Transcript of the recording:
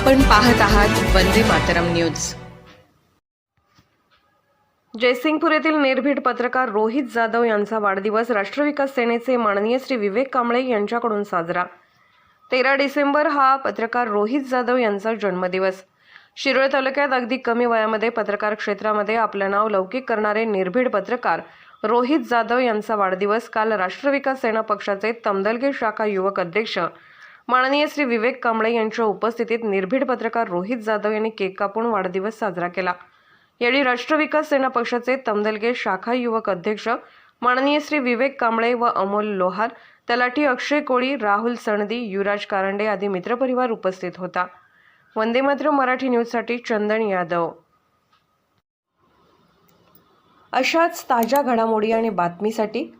आपण पाहत आहात वंदे मातरम न्यूज. जयसिंगपूर येथील निर्भीड पत्रकार रोहित जाधव यांचा वाढदिवस राष्ट्रविकास सेनेचे माननीय श्री विवेक कांबळे यांच्याकडून साजरा. तेरा डिसेंबर हा पत्रकार रोहित जाधव यांचा जन्मदिवस. शिरोळ तालुक्यात अगदी कमी वयामध्ये पत्रकार क्षेत्रामध्ये आपलं नाव लौकिक करणारे निर्भीड पत्रकार रोहित जाधव यांचा वाढदिवस काल राष्ट्रविकास सेना पक्षाचे तमदलगे शाखा युवक अध्यक्ष माननीय श्री विवेक कांबळे यांच्या उपस्थितीत निर्भीड पत्रकार रोहित जाधव यांनी केक कापून वाढदिवस साजरा केला. यावेळी राष्ट्रविकास सेना पक्षाचे तमदलगे शाखा युवक अध्यक्ष माननीय श्री विवेक कांबळे व अमोल लोहार तलाठी अक्षय कोळी राहुल सणदी युवराज कारंडे आदी मित्रपरिवार उपस्थित होता. वंदे मात्र मराठी न्यूजसाठी चंदन यादव. अशाच ताज्या घडामोडी आणि बातमीसाठी